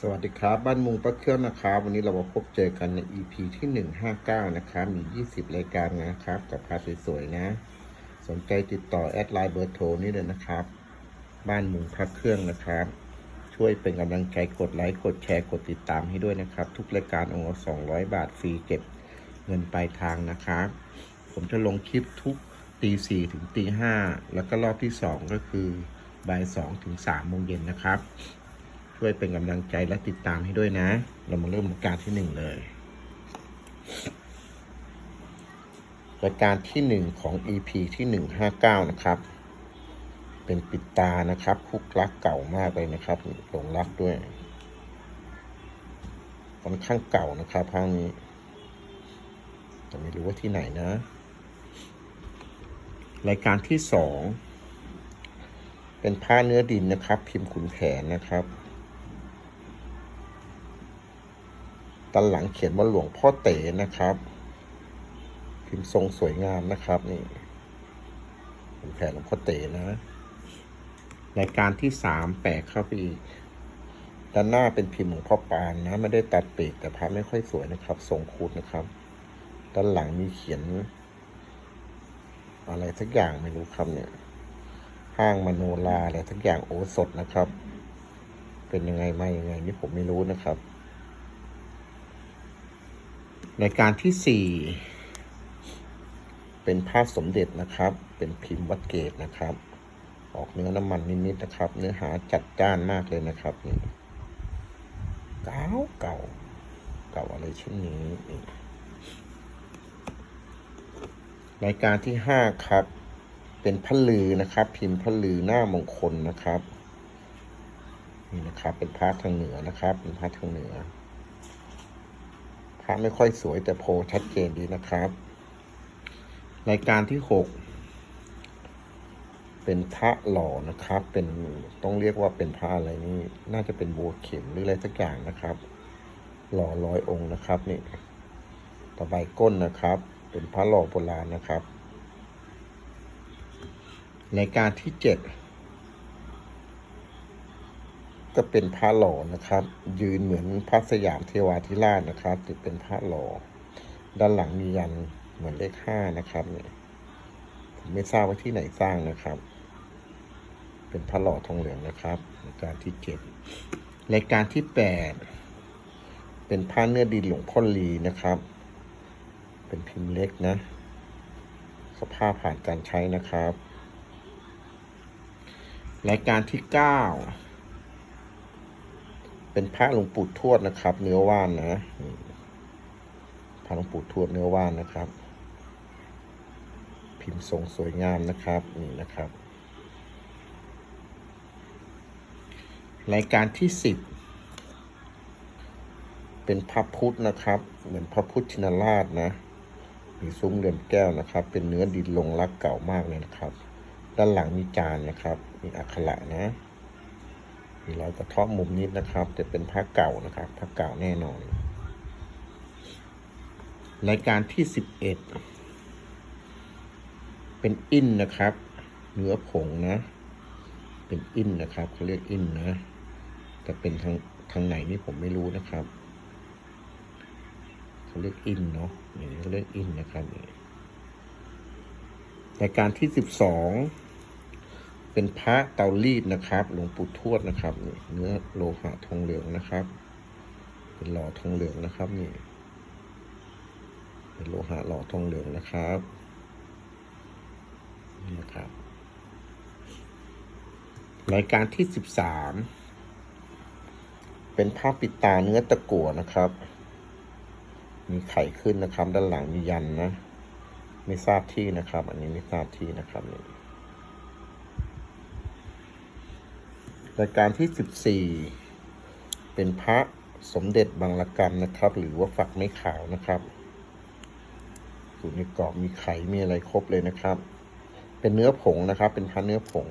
สวัสดีครับ บ้านมุงประเครื่องนะครับ วันนี้เรามาพบเจอกันใน EP ที่ 159 นะครับมี 20 รายการนะครับ กับพาสวยๆนะ สนใจติดต่อแอดไลน์เบอร์โทรนี่เลยนะครับ บ้านมุงพระเครื่องนะครับ ช่วยเป็นกำลังใจกดไลค์กดแชร์กดติดตามให้ด้วยนะครับ ทุกรายการองค์ละ200 บาทฟรีเก็บเงินปลายทางนะครับ ผมจะลงคลิปทุกตีสี่ถึงตีห้าแล้วก็รอบที่สองก็คือบ่ายสองถึงสามโมงเย็นนะครับ ช่วยเป็นกำลังใจและติดตามให้ด้วยนะ เรามาเริ่มรายการที่หนึ่งเลยรายการที่หนึ่งของ EP ที่หนึ่งห้าเก้านะครับ เป็นปิดตานะครับคุกรักเก่ามากเลยนะครับหลงรักด้วยค่อนข้างเก่านะครับภาคนี้แต่ไม่รู้ว่าที่ไหนนะ รายการที่สองเป็นผ้าเนื้อดินนะครับ พิมพ์ขุนแผนนะครับ ตันหลังเขียนว่าหลวงพ่อเต๋นะครับ พิมพ์ทรงสวยงามนะครับนี่ขุนแผนหลวงพ่อเต๋นะรายการที่สามแปลกเข้าไปอีกด้านหน้าเป็นพิมพ์หลวงพ่อปานนะ ไม่ได้ตัดปีกแต่พระไม่ค่อยสวยนะครับทรงคูดนะครับ ด้านหลังมีเขียน อะไรสักอย่างไม่รู้ครับเนี่ยห้างมโนลาอะไรสักอย่างโอสดนะครับ เป็นยังไงมายังไงนี่ผมไม่รู้นะครับ ในการที่สี่เป็นภาพสมเด็จนะครับ เป็นพิมพ์วัดเกตนะครับ ออกเนื้อน้ำมันนิดๆนะครับ เนื้อหาจัดจ้านมากเลยนะครับนี่เก่าเก่าเก่าอะไรเช่นนี้นี่รายการที่ห้าครับ เป็นพะลือนะครับ พิมพ์พะลือหน้ามงคลนะครับนี่นะครับเป็นพระทางเหนือนะครับ เป็นพระทางเหนือ พระไม่ค่อยสวยแต่โพชัดเจนดีนะครับ รายการที่หกเป็นพระหล่อนะครับ เป็นต้องเรียกว่าเป็นพระอะไรนี่น่าจะเป็นบัวเข็มหรืออะไรสักอย่างนะครับ หล่อร้อยองค์นะครับนี่ตะไบก้นนะครับ เป็นพระหล่อโบราณนะครับ รายการที่เจ็ด ก็เป็นพระหล่อนะครับ ยืนเหมือนพระสยามเทวาธิราชนะครับจะเป็นพระหล่อด้านหลังมียันเหมือนเลขห้านะครับเนี่ยผมไม่ทราบว่าที่ไหนสร้างนะครับ เป็นพระหล่อทองเหลืองนะครับรายการที่เจ็ดรายการที่แปดเป็นพระเนื้อดินหลวงพ่อลีนะครับ เป็นพิมพ์เล็กนะ สภาพผ่านการใช้นะครับ รายการที่เก้า เป็นพระหลวงปู่ทวดนะครับ เนื้อว่านนะพระหลวงปู่ทวดเนื้อว่านนะครับ พิมพ์ทรงสวยงามนะครับนี่นะครับ รายการที่สิบเป็นพระพุทธนะครับ เหมือนพระพุทธชินราชนะมีซุ้มเรือนแก้วนะครับ เป็นเนื้อดินลงรักเก่ามากเลยนะครับ ด้านหลังมีจานนะครับ มีอักขระนะ มีรอยกระเทาะมุมนิดนะครับแต่เป็นผ้าเก่านะครับผ้าเก่าแน่นอน รายการที่สิบเอ็ดเป็นอินนะครับ เนื้อผงนะ เป็นอินนะครับเขาเรียกอินนะแต่เป็นทางทางไหนนี่ผมไม่รู้นะครับเขาเรียกอินเนาะอย่างนี้เขาเรียกอินนะครับรายการที่สิบสอง เป็นพระเตารีดนะครับ หลวงปู่ทวดนะครับนี่เนื้อโลหะทองเหลืองนะครับ เป็นหล่อทองเหลืองนะครับนี่ เป็นโลหะหล่อทองเหลืองนะครับนี่นะครับรายการที่สิบสามเป็นผ้าปิดตาเนื้อตะกั่วนะครับ มีไข่ขึ้นนะครับ ด้านหลังมียันนะ ไม่ทราบที่นะครับ อันนี้ไม่ทราบที่นะครับนี่ รายการที่สิบสี่เป็นพระสมเด็จบางละกันนะครับ หรือว่าฝักไม้ขาวนะครับอยู่ในกรอบมีไข่มีอะไรครบเลยนะครับ เป็นเนื้อผงนะครับ เป็นพระเนื้อผง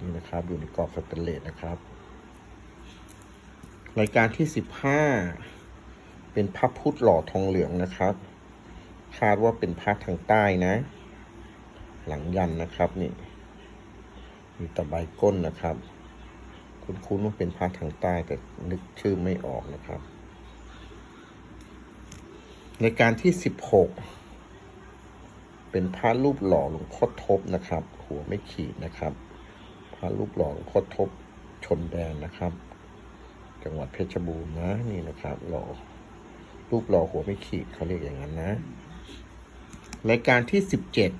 นี่นะครับ อยู่ในกรอบสแตนเลสนะครับ รายการที่สิบห้าเป็นพระพุทธหล่อทองเหลืองนะครับ คาดว่าเป็นพระทางใต้นะ หลังยันนะครับนี่ มีตะไบก้นนะครับคุณคุ้นๆว่าเป็นพระทางใต้แต่นึกชื่อไม่ออกนะครับ ในการที่สิบหกเป็นพระรูปหล่อหลวงพ่อทบนะครับ หัวไม่ขีดนะครับ พระรูปหล่อหลวงพ่อทบชนแดนนะครับ จังหวัดเพชรบูรณ์นะนี่นะครับหล่อรูปหล่อหัวไม่ขีดเขาเรียกอย่างนั้นนะรายการที่สิบเจ็ด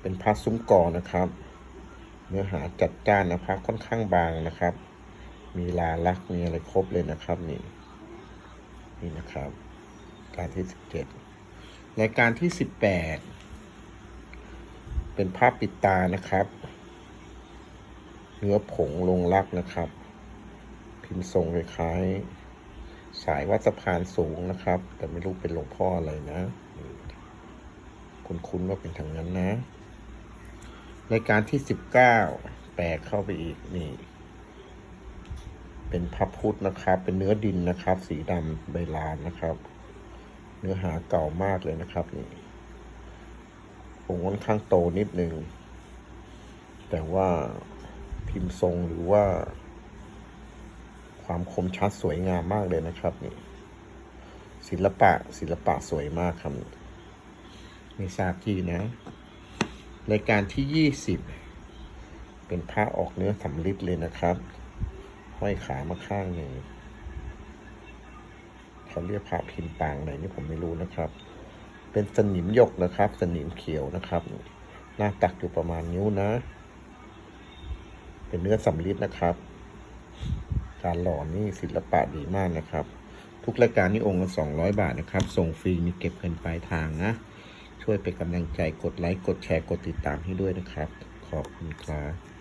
เป็นพระซุ้มกอนะครับ เนื้อหาจัดจ้านนะพระค่อนข้างบางนะครับ มีลาลักษ์มีอะไรครบเลยนะครับนี่นี่นะครับ การที่สิบเจ็ดรายการที่สิบแปดเป็นภาพปิดตานะครับ เนื้อผงลงรักนะครับ พิมพ์ทรงคล้ายสายวัดสะพานสูงนะครับ แต่ไม่รู้เป็นหลวงพ่ออะไรนะ คุ้นๆว่าเป็นทางนั้นนะ รายการที่สิบเก้าแปลกเข้าไปอีกนี่ เป็นพับพุทธนะครับ เป็นเนื้อดินนะครับ สีดำใบลานนะครับ เนื้อหาเก่ามากเลยนะครับนี่องค์ค่อนข้างโตนิดนึง แต่ว่าพิมพ์ทรงหรือว่า ความคมชัดสวยงามมากเลยนะครับ นี่ ศิลปะศิลปะสวยมากครับไม่ทราบที่นะ รายการที่ยี่สิบเป็นผ้าออกเนื้อสำลิดเลยนะครับ ห้อยขามาข้างหนึ่งเขาเรียกพระพิมพ์ปางไหนนี่ผมไม่รู้นะครับ เป็นสนิมหยกนะครับ สนิมเขียวนะครับ หน้าตักอยู่ประมาณนิ้วนะ เป็นเนื้อสำลิดนะครับ การหล่อนี่ศิลปะดีมากนะครับ ทุกรายการนี่องค์ละสองร้อยบาทนะครับ ส่งฟรีมีเก็บเงินปลายทางนะ ช่วยเป็นกำลังใจกดไลค์ กดแชร์ กดติดตามให้ด้วยนะครับ ขอบคุณครับ